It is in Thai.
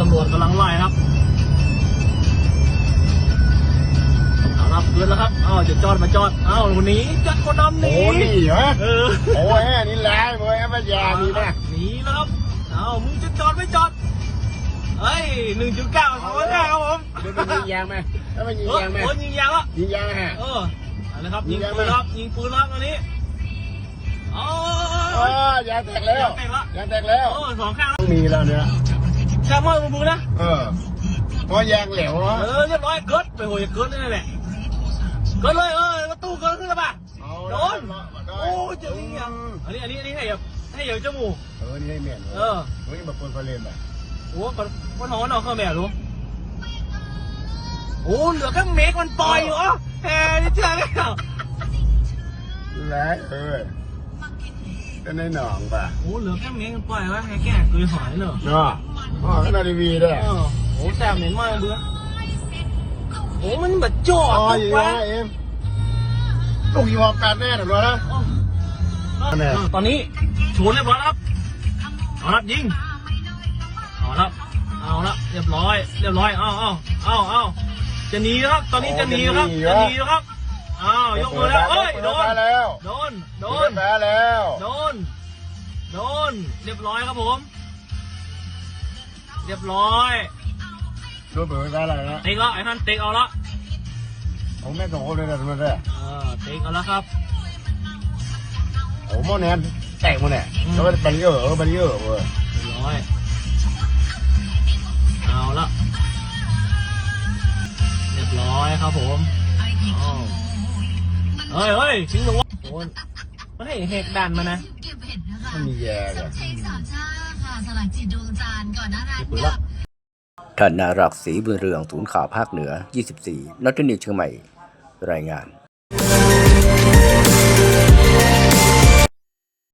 ตำรวจกำลังไล่ครับเอาครับเกินแล้วครับอ้าวจะจอดมาจอดอ้าวหนีจัดคนดำหนีโอ้นี่เหรอเออโอ้ยนี่แหละเว้ยพยานี่นะหนีแล้วครับอ้าวมึงจะจอดไม่จอดเฮ้ยหนึ่งจุดเก้าสองเก้าครับผมมันเป็นยิงยางไหมถ้ามันยิงเออยางไหมโอ้ยยิงยางแล้วยิงยางฮะเออเอาละครับยิยิงงยางปืนไหมครับยิงปืนครับตอนนี้อ๋ออ๋อยางแตกแล้วแตกแล้วยางแตกแล้วโอ้สองข้างแล้วต้องมีแล้วเนี่ย แช่มอยมือนะเออเพราะยางเหลวเนาะเออเรียบร้อยเกิดไปโหยเกิดนั่นแหละเกิดเลยเออประตูเกิดขึ้นแล้วป่ะเอาโดนได้โอ้เจ๋งยังอันนี้อันนี้อันนี้ให้แบบให้อย่างจมูกเออนี่ให้เมียนเออเฮ้ยแบบคนเขาเล่นแบบโอ้คนคนหอนเอาเข้าแม่รู้โอ้เหลือแค่เมกมันปล่อยอยู่อ๋อแฮนี่เชื่อไหมอะแล้วเออเป็นในหนองป่ะโอ้เหลือแค่เมกมันปล่อยวะให้แก่เคยหอยเนอะเนาะ อ๋อขนาดทีวีด้วยเออโอ้แซ่บเหม็นมากเบื่อโอ้มันแบบจ่ออ๋อทุอยู่กวันะนเอ็มลูกยีวอการแน่หรือเปล่านะ แน่ ตอนนี้ชนเรียบร้อยแล้วครับเอาละยิงเอาละเอาละเรียบร้อย เรียบร้อยเอาเอาเอาเอาจะหนีแล้วครับ ตอนนี้จะหนีแล้วครับจะหนีแล้วครับอ้าวยกมือแล้วเอ้ยโดนแล้วโดนโดโดนนแพ้แล้ว โดน โดน เรียบร้อยครับผม เรียบร้อยโดนเปิดแพ้อะไรนะเต็กแล้วไอ้ท่านเต็กเอาละผมแม่สองคนเลยนะทำไมได้เออเต็กเอาละครับโอ้โหแนนแตกหมดเนี่ยแล้วก็บาริเออร์เออบาริเออร์เว้ยเรียบร้อยเอาละเรียบร้อยครับผมอ้าวเฮ้ยเฮ้ยทิ้งลงวะโอนมันให้เหกดันมานะเก็บเห็ดนะคะมันมีแย่กัน กจิตดวงจันทร์ก่อนหน้านั้นก็บปืนกัละบธนารักษ์ศรีบุญเรืองศูนย์ข่าวภาคเหนือ 24 นัทนิวเชียงใหม่ รายงาน